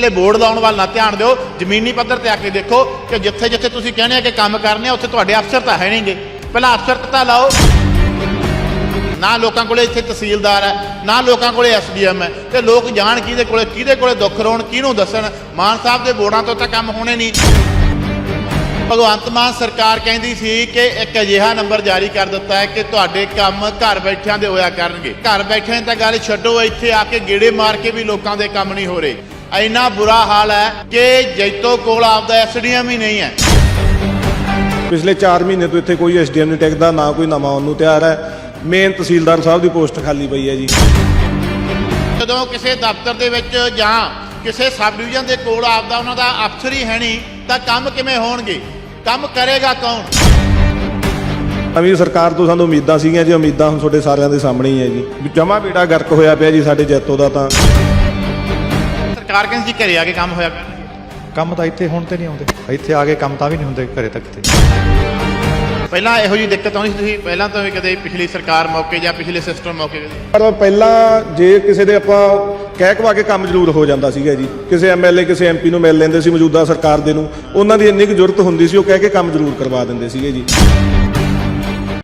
ਲੈ ਬੋਰਡ ਲਾਉਣ ਵੱਲ ਨਾ ਧਿਆਨ ਦਿਓ, ਜ਼ਮੀਨੀ ਪੱਧਰ ਤੇ ਆ ਕੇ ਦੇਖੋ ਕਿ ਜਿੱਥੇ ਜਿੱਥੇ ਤੁਸੀਂ ਕਹਿੰਦੇ ਆ ਕਿ ਕੰਮ ਕਰਨੇ ਆ, ਉੱਥੇ ਤੁਹਾਡੇ ਅਫਸਰ ਤਾਂ ਹੈ ਨਹੀਂਗੇ ਪਹਿਲਾਂ ਅਫਸਰ ਤਾਂ ਲਾਓ। ਨਾ ਲੋਕਾਂ ਕੋਲੇ ਇੱਥੇ ਤਹਿਸੀਲਦਾਰ ਹੈ, ਨਾ ਲੋਕਾਂ ਕੋਲੇ ਐਸਡੀਐਮ ਹੈ। ਤੇ ਲੋਕ ਜਾਣ ਕਿਹਦੇ ਕੋਲੇ ਕਿਹਦੇ ਕੋਲੇ ਦੁੱਖ ਰੋਣ, ਕਿਹਨੂੰ ਦੱਸਣ? ਮਾਨ ਸਾਹਿਬ ਦੇ ਬੋਰਡਾਂ ਤੋਂ ਤਾਂ ਕੰਮ ਹੋਣੇ ਨਹੀਂ। ਭਗਵੰਤ ਮਾਨ ਸਰਕਾਰ ਕਹਿੰਦੀ ਸੀ ਕਿ ਇੱਕ ਅਜਿਹਾ ਨੰਬਰ ਜਾਰੀ ਕਰ ਦਿੱਤਾ ਹੈ ਕਿ ਤੁਹਾਡੇ ਕੰਮ ਘਰ ਬੈਠਿਆਂ ਦੇ ਹੋਇਆ ਕਰਨਗੇ। ਘਰ ਬੈਠਿਆਂ ਦੀ ਤਾਂ ਗੱਲ ਛੱਡੋ, ਇੱਥੇ ਆ ਕੇ ਗੇੜੇ ਮਾਰ ਕੇ ਵੀ ਲੋਕਾਂ ਦੇ ਕੰਮ ਨਹੀਂ ਹੋ ਰਹੇ। ਇੰਨਾ ਬੁਰਾ ਹਾਲ ਹੈ ਕਿ ਜੈਤੋ ਕੋਲ ਆਪਦਾ ਐਸਡੀਐਮ ਹੀ ਨਹੀਂ ਹੈ। ਪਿਛਲੇ 4 ਮਹੀਨੇ ਤੋਂ ਇੱਥੇ ਕੋਈ ਐਸਡੀਐਮ ਨਹੀਂ ਟਿਕਦਾ ਨਾ ਕੋਈ ਨਵਾਂ ਉਹਨੂੰ ਤਿਆਰ ਹੈ। ਮੇਨ ਤਹਿਸੀਲਦਾਰ ਸਾਹਿਬ ਦੀ ਪੋਸਟ ਖਾਲੀ ਪਈ ਹੈ ਜੀ। ਜਦੋਂ ਕਿਸੇ ਦਫ਼ਤਰ ਦੇ ਵਿੱਚ ਜਾਂ ਕਿਸੇ ਸਬ ਡਿਵੀਜ਼ਨ ਦੇ ਕੋਲ ਆਪਦਾ ਉਹਨਾਂ ਦਾ ਅਫਸਰ ਹੀ ਹੈ ਨਹੀਂ ਤਾਂ ਕੰਮ ਕਿਵੇਂ ਹੋਣਗੇ? ਕੰਮ ਕਰੇਗਾ ਕੌਣ? ਨਵੀਂ ਸਰਕਾਰ ਤੋਂ ਸਾਨੂੰ ਉਮੀਦਾਂ ਸੀਗੀਆਂ ਜੀ ਉਮੀਦਾਂ ਹੁਣ ਤੁਹਾਡੇ ਸਾਰਿਆਂ ਦੇ ਸਾਹਮਣੇ ਹੀ ਹੈ ਜੀ। ਜਮਾ ਬੇੜਾ ਗਰਕ ਹੋਇਆ ਪਿਆ ਜੀ ਸਾਡੇ ਜੈਤੋ ਦਾ ਤਾਂ। ਸਰਕਾਰ ਕਹਿੰਦੀ ਜੀ ਘਰੇ ਆ ਕੇ ਕੰਮ ਹੋਇਆ ਕੰਮ ਤਾਂ ਇੱਥੇ ਹੁਣ ਤੇ ਨਹੀਂ ਆਉਂਦੇ। ਇੱਥੇ ਆ ਕੇ ਕੰਮ ਤਾਂ ਵੀ ਨਹੀਂ ਹੁੰਦੇ ਘਰੇ ਤੱਕ ਤੇ। ਪਹਿਲਾਂ ਇਹੋ ਜਿਹੀ ਦਿੱਕਤ ਆਉਂਦੀ ਸੀ। ਤੁਸੀਂ ਪਹਿਲਾਂ ਤੋਂ ਵੀ ਕਦੇ ਪਿਛਲੀ ਸਰਕਾਰ ਮੌਕੇ ਜਾਂ ਪਿਛਲੇ ਸਿਸਟਮ ਮੌਕੇ ਕਦੇ ਪਰ ਪਹਿਲਾਂ ਜੇ ਕਿਸੇ ਦੇ ਆਪਾਂ ਕਹਿ ਕਵਾ ਕੇ ਕੰਮ ਜ਼ਰੂਰ ਹੋ ਜਾਂਦਾ ਸੀਗਾ ਜੀ। ਕਿਸੇ ਐਮਐਲਏ ਕਿਸੇ ਐਮਪੀ ਨੂੰ ਮਿਲ ਲੈਂਦੇ ਸੀ ਮੌਜੂਦਾ ਸਰਕਾਰ ਦੇ ਨੂੰ। ਉਹਨਾਂ ਦੀ ਇੰਨੀ ਕੁ ਜ਼ਰੂਰਤ ਹੁੰਦੀ ਸੀ ਉਹ ਕਹਿ ਕੇ ਕੰਮ ਜ਼ਰੂਰ ਕਰਵਾ ਦਿੰਦੇ ਸੀਗੇ ਜੀ।